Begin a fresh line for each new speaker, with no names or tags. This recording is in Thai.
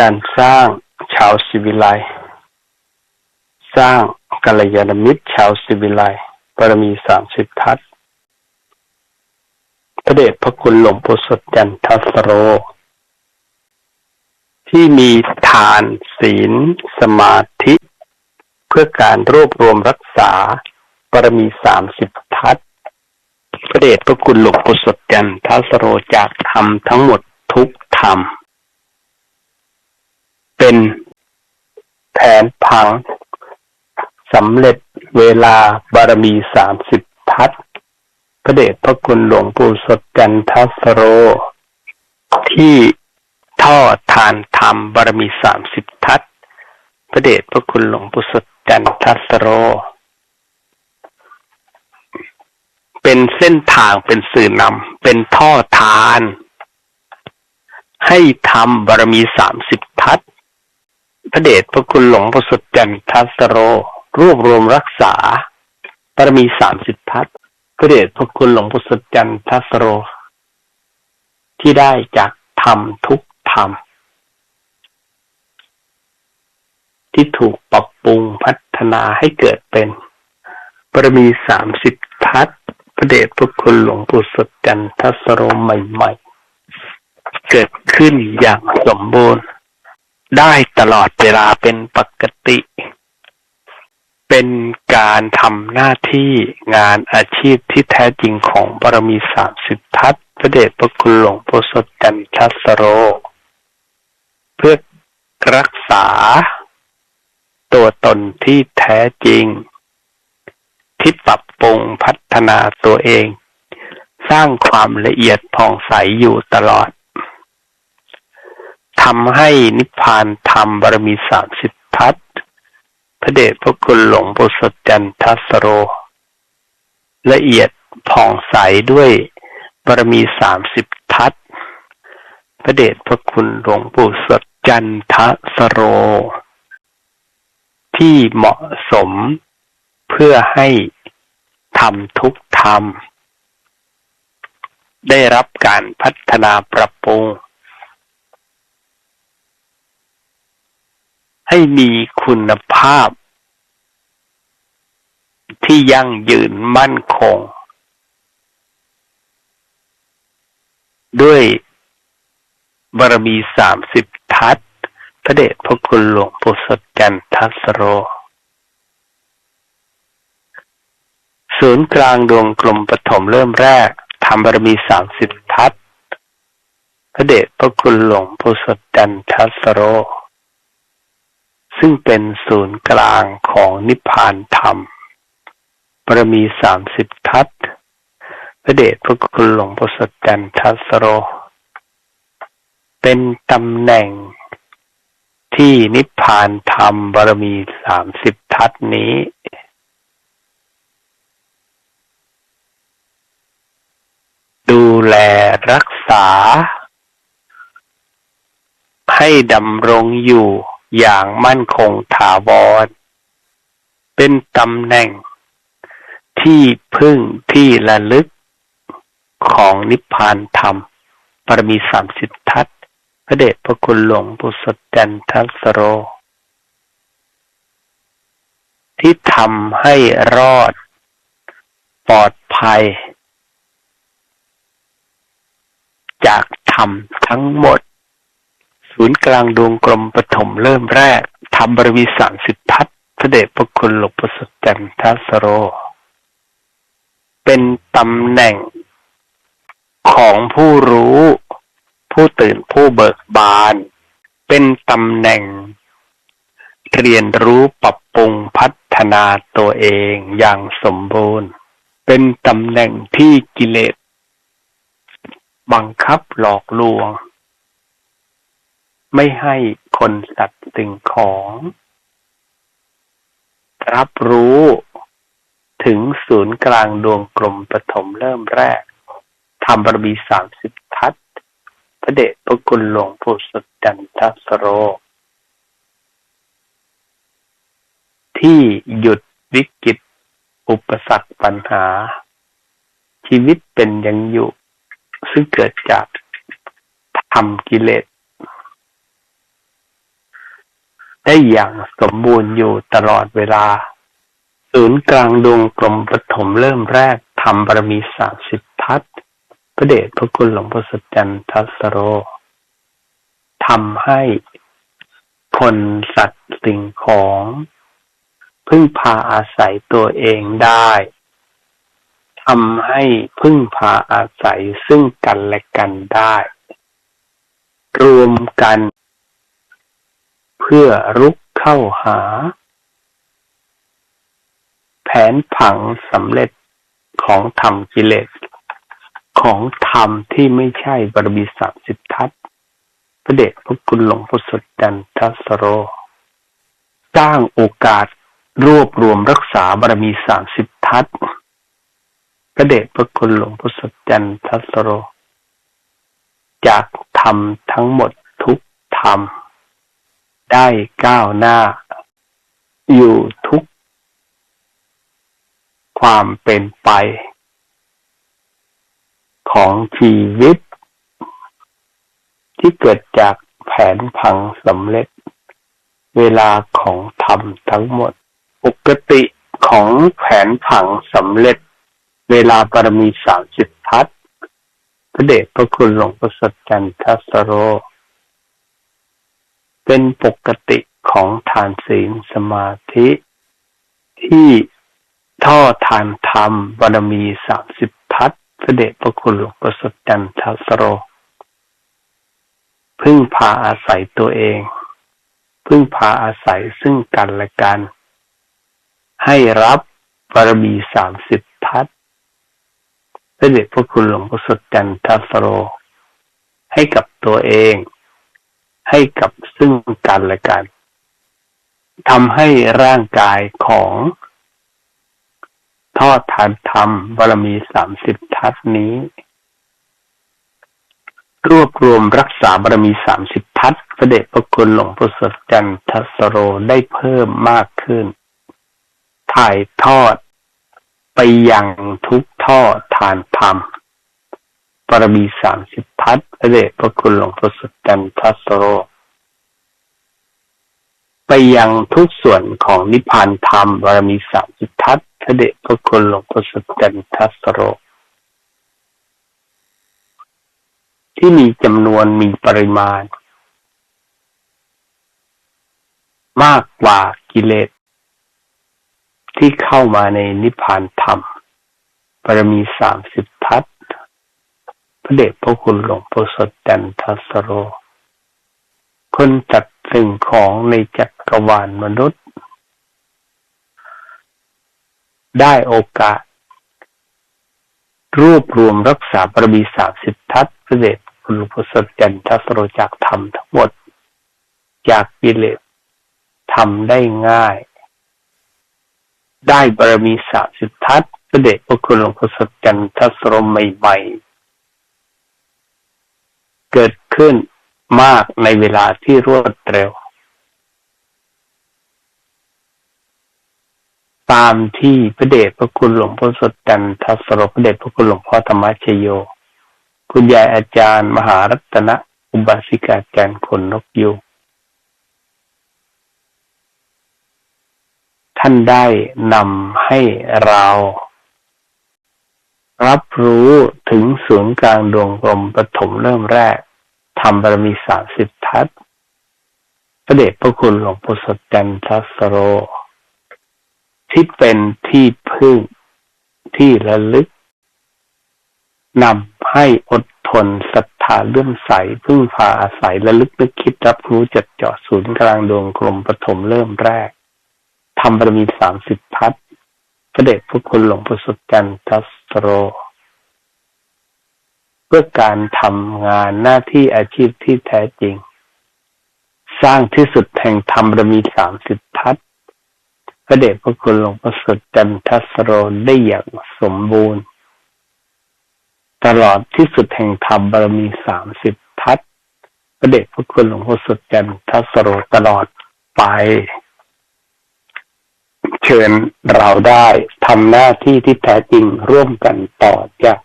การสร้างชาวสิวิไลสร้างกัลยาณมิตรชาวสิวิไลบารมีสามสิบทัศพระเดชพระคุณหลวงปู่สดจันทัสโร ที่มีทานศีล สมาธิ เพื่อการรวบรวมรักษาบารมีสามสิบทัศพระเดชพระคุณหลวงปู่สดจันทัสโรจากธรรมทั้งหมดทุกธรรม เป็นแผนพังสำเร็จเวลาบารมีสามสิบทัศพระเดชพระคุณหลวงปู่สดจันทัสโร ที่ท่อทานธรรมบารมีสามสิบทัศพระเดชพระคุณหลวงปู่สดจันทัสโร เป็นเส้นทางเป็นสื่อนำเป็นท่อทาน ให้ทำบารมีสามสิบทัศ พระเดชพระคุณหลวงปู่สุดจันทัสโร รวบรวมรักษาบารมีสามสิบทัศพระเดชพระคุณหลวงปู่สุดจันทัสโร ที่ได้จากธรรมทุกธรรม ที่ถูกปรับปรุงพัฒนาให้เกิดเป็นบารมีสามสิบทัศพระเดชพระคุณหลวงปู่สดจันทัสโรใหม่ ๆ เกิดขึ้นอย่างสมบูรณ์ ได้ตลอดเวลาเป็นปกติ เป็นการทำหน้าที่งานอาชีพที่แท้จริงของบารมีสามสิบทัศพระเดชพระคุณหลวงปู่สดจันทัสโร เพื่อรักษา ตัวตนที่แท้จริง ที่ปรับปรุงพัฒนาตัวเอง สร้างความละเอียดผ่องใสอยู่ตลอด ทำให้นิพพานธรรมบารมีสามสิบทัศพระเดชพระคุณหลวงปู่สดจันทัสโร ละเอียดผ่องใสด้วยบารมีสามสิบทัศพระเดชพระคุณหลวงปู่สดจันทสโร ที่เหมาะสมเพื่อให้ทำทุกธรรม ได้รับการพัฒนาปรับปรุง ให้มีคุณภาพ ที่ยั่งยืนมั่นคง ด้วยบารมีสามสิบทัศพระเดชพระคุณหลวงปู่สดจันทัสโร ศูนย์กลางดวงกลมปฐมเริ่มแรกทำบารมีสามสิบทัศพระเดชพระคุณหลวงปู่สดจันทัสโร ซึ่งเป็นศูนย์กลางของนิพพานธรรมบารมีสามสิบทัศพระเดชพระคุณหลวงปู่สดจันทัสโร เป็นตำแหน่งที่นิพพานธรรมบารมีสามสิบทัศนี้ ดูแลรักษาให้ดำรงอยู่ อย่างมั่นคงถาวร เป็นตำแหน่ง ที่พึ่งที่ระลึกของนิพพานธรรมบารมีสามสิบทัศพระเดชพระคุณหลวงปู่สดจันทัสโร ที่ทำให้รอด ปลอดภัย จากธรรมทั้งหมด ศูนย์กลางดวงกลมปฐมเริ่มแรกทำบารมีสามสิบทัศพระเดชพระคุณหลวงปู่สดจันทัสโร เป็นตำแหน่งของผู้รู้ ผู้ตื่นผู้เบิกบาน เป็นตำแหน่ง เรียนรู้ปรับปรุงพัฒนาตัวเองอย่างสมบูรณ์ เป็นตำแหน่งที่กิเลสบังคับหลอกลวง ไม่ให้คนสัตว์สิ่งของ รับรู้ถึงศูนย์กลางดวงกลมปฐมเริ่มแรกทำบารมีสามสิบทัศพระเดชพระคุณหลวงปู่สดจันทัสโร ที่หยุดวิกฤตอุปสรรคปัญหา ชีวิตเป็นยังอยู่ ซึ่งเกิดจากทำกิเลส ได้อย่างสมบูรณ์อยู่ตลอดเวลา ศูนย์กลางดวงกลมปฐมเริ่มแรกทำบารมีสามสิบทัศพระเดชพระคุณหลวงพ่อสจจันทัสโรทำให้คนสัตว์สิ่งของ พึ่งพาอาศัยตัวเองได้ทำให้พึ่งพาอาศัยซึ่งกันและกันได้ รวมกัน เพื่อรุกเข้าหา แผนผังสำเร็จของธรรมกิเลส ของธรรมที่ไม่ใช่บารมีสามสิบทัศพระเดชพระคุณหลวงพ่อสดจันทัสโร สร้างโอกาสรวบรวมรักษาบารมีสามสิบทัศพระเดชพระคุณหลวงพ่อสดจันทัสโร จากธรรมทั้งหมดทุกธรรม ได้ก้าวหน้า อยู่ทุกความเป็นไป ของชีวิต ที่เกิดจากแผนพังสำเร็จ เวลาของธรรมทั้งหมด ปกติของแผนผังสำเร็จ เวลาปรมีสามสิบทัศพระเดชพระคุณหลวงพ่อสัจจันทัสโร เป็นปกติของทานศีลสมาธิ ที่ท่อทานธรรมบารมีสามสิบทัศพระเดชพระคุณหลวงประสดจันทัสโร พึ่งพาอาศัยตัวเอง พึ่งพาอาศัยซึ่งกันและกัน ให้รับบารมีสามสิบทัศพระเดชพระคุณหลวงประสดจันทัสโร ให้กับตัวเอง ให้กับซึ่งกันและกันทำให้ร่างกายของทอดทานธรรมบารมีสามสิบทัศนี้ รวบรวมรักษาบารมีสามสิบทัศพระเดชพระคุณหลวงพ่อสดจันทสโรได้เพิ่มมากขึ้น ถ่ายทอดไปยังทุกท่อทานธรรม บารมีสามสิบทัศพระเดชพระคุณหลวงพ่อสดจันทัสโร ไปยังทุกส่วนของนิพพานธรรมบารมีสามสิบทัศพระเดชพระคุณหลวงพ่อสจันทัสโร ที่มีจำนวนมีปริมาณ มากกว่ากิเลสที่เข้ามาในนิพพานธรรมปรมีสามสิบทัศ ระเดชพระคุณหลวงพ่อสจันทัสโรคนจัดสิ่งของในจักรวาลมนุษย์ ได้โอกาส รวบรวมรักษาบารมีสามสิบทัศเสด็จคุณลุพุทธจันทัสโรจากธรรมทั้งหมด จากกิเลสทำได้ง่ายได้บารมีสามสิบทัศเสด็จพระคุณหลวงพ่อสจันทัสโรใหม่ๆ เกิดขึ้นมากในเวลาที่รวดเร็ว ตามที่พระเดชพระคุณหลวงพ่อสดจันทัสรพระเดชพระคุณหลวงพ่อธรรมชโย คุณยายอาจารย์มหารัตนะอุบาสิกาจารย์คนนกยูท่านได้นำให้เรา รับรู้ถึงศูนย์กลางดวงกลมปฐมเริ่มแรกทำบารมีสามสิบทัศพระเดชพระคุณหลวงพ่สดจันทัสโร ที่เป็นที่พึ่งที่ระลึกนำให้อดทนศรัทธาเลื่อมใสพึ่งพาอาศัยระลึกนึกคิดรับรู้จัดเจาะศูนย์กลางดวงกลมปฐมเริ่มแรกทำบารมีสามสิบพัฒพระเดชพระคุณหลวงพ่สุจันทัส โร เพื่อการทำงานหน้าที่อาชีพที่แท้จริง สร้างที่สุดแห่งธรรมบารมีสามสิบทัศพระเดชพระคุณหลวงพ่อสดจันทัสโรได้อย่างสมบูรณ์ ตลอดที่สุดแห่งธรรมบารมีสามสิบทัศพระเดชพระคุณหลวงพ่อสุดจันทัสโรตลอดไป เชิญเราได้ทำหน้าที่ที่แท้จริงร่วมกันต่อจาก